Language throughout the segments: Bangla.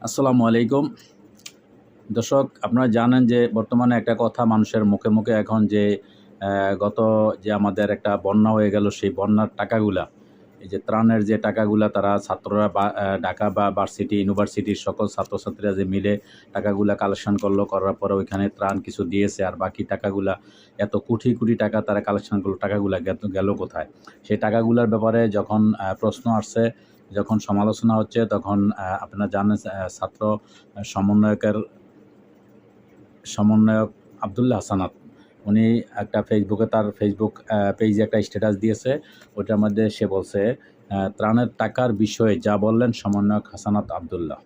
আসসালামু আলাইকুম। দর্শক, আপনারা জানেন যে বর্তমানে একটা কথা মানুষের মুখে মুখে এখন যে গত যে আমাদের একটা বন্যা হয়ে গেল, সেই বন্যার টাকাগুলা, এই যে ত্রাণের যে টাকাগুলা, তারা ছাত্ররা ঢাকা বা ভার্সিটি ইউনিভার্সিটির সকল ছাত্রছাত্রীরা যে মিলে টাকাগুলা কালেকশন করল, করার পরে ওইখানে ত্রাণ কিছু দিয়েছে, আর বাকি টাকাগুলা, এত কোটি কোটি টাকা তারা কালেকশন করল, টাকাগুলা গেল- গেল কোথায়? সেই টাকাগুলার ব্যাপারে যখন প্রশ্ন আসছে যখন সমালোচনা হচ্ছে, তখন আপনারা জানেন ছাত্র সমন্বয়কের, সমন্বয়ক আবদুল্লাহ হাসানাত। উনি একটা ফেসবুকে তার ফেসবুক পেজে একটা স্ট্যাটাস দিয়েছে। ওটার মধ্যে সে বলছে ত্রাণের টাকার বিষয়ে যা বললেন সমন্বয়ক হাসানাত আবদুল্লাহ।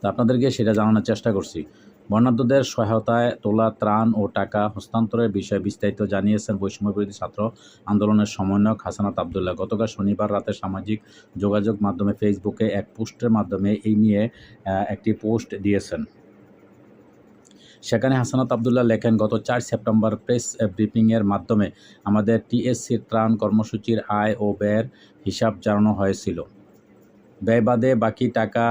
তো আপনাদেরকে সেটা জানানোর চেষ্টা করছি। বর্ণাঢ্যদের সহায়তায় তোলা ত্রাণ ও টাকা হস্তান্তরের বিষয়ে বিস্তারিত জানিয়েছেন বৈষম্য বিরোধী ছাত্র আন্দোলনের সমন্বয়ক হাসানাত আবদুল্লাহ। গতকাল শনিবার রাতে সামাজিক যোগাযোগ মাধ্যমে ফেসবুকে এক পোস্টের মাধ্যমে এই নিয়ে একটি পোস্ট দিয়েছেন। সেখানে হাসানাত আবদুল্লাহ লেখেন, গত চার সেপ্টেম্বর প্রেস ব্রিফিংয়ের মাধ্যমে আমাদের টিএসসির ত্রাণ কর্মসূচির আয় ও ব্যয়ের হিসাব জানানো হয়েছিল। ব্যয় বাদে বাকি টাকা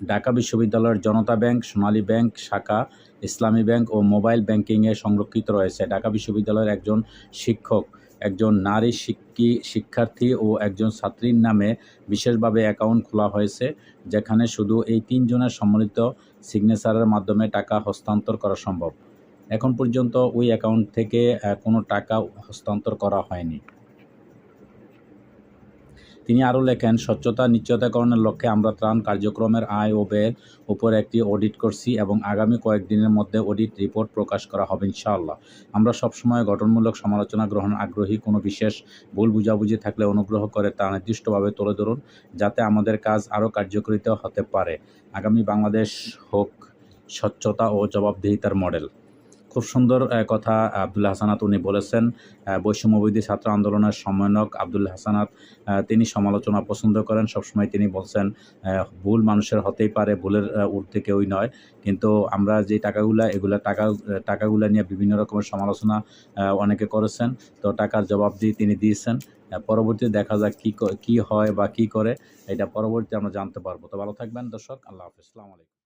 ঢাকা বিশ্ববিদ্যালয়ের জনতা ব্যাংক, সোনালী ব্যাংক, শাখা, ইসলামী ব্যাংক ও মোবাইল ব্যাংকিংয়ে সংরক্ষিত রয়েছে। ঢাকা বিশ্ববিদ্যালয়ের একজন শিক্ষক, একজন নারী শিক্ষী, শিক্ষার্থী ও একজন ছাত্রীর নামে বিশেষভাবে অ্যাকাউন্ট খোলা হয়েছে, যেখানে শুধু এই তিনজনের সম্মিলিত সিগনেচারের মাধ্যমে টাকা হস্তান্তর করা সম্ভব। এখন পর্যন্ত ওই অ্যাকাউন্ট থেকে কোনো টাকা হস্তান্তর করা হয়নি। তিনি আরও লেখেন, স্বচ্ছতা নিশ্চয়তাকরণের লক্ষ্যে আমরা ত্রাণ কার্যক্রমের আয় ও ব্যয়ের উপর একটি অডিট করছি এবং আগামী কয়েকদিনের মধ্যে অডিট রিপোর্ট প্রকাশ করা হবে ইনশাআল্লাহ। আমরা সবসময় গঠনমূলক সমালোচনা গ্রহণ আগ্রহী, কোনো বিশেষ ভুল বুঝাবুঝি থাকলে অনুগ্রহ করে তা নির্দিষ্টভাবে তুলে ধরুন যাতে আমাদের কাজ আরও কার্যকরিত হতে পারে। আগামী বাংলাদেশ হোক স্বচ্ছতা ও জবাবদিহিতার মডেল। খুব সুন্দর কথা আবদুল্লাহ হাসানাত উনি বলেছেন। বৈষম্যবিধি ছাত্র আন্দোলনের সমন্বয়ক আবদুল্লাহ হাসানাত তিনি সমালোচনা পছন্দ করেন। সবসময় তিনি বলছেন ভুল মানুষের হতেই পারে, ভুলের ঊর্ধ্বে কেউই নয়। কিন্তু আমরা যে টাকাগুলা, এগুলা টাকা, টাকাগুলা নিয়ে বিভিন্ন রকমের সমালোচনা অনেকে করেছেন। তো টাকার জবাব দিয়ে তিনি দিয়েছেন। পরবর্তীতে দেখা যাক কী ক- হয় বা কী করে। এটা পরবর্তীতে আমরা জানতে পারব। তো ভালো থাকবেন দর্শক, আল্লাহ হাফিজ। আলাইকুম।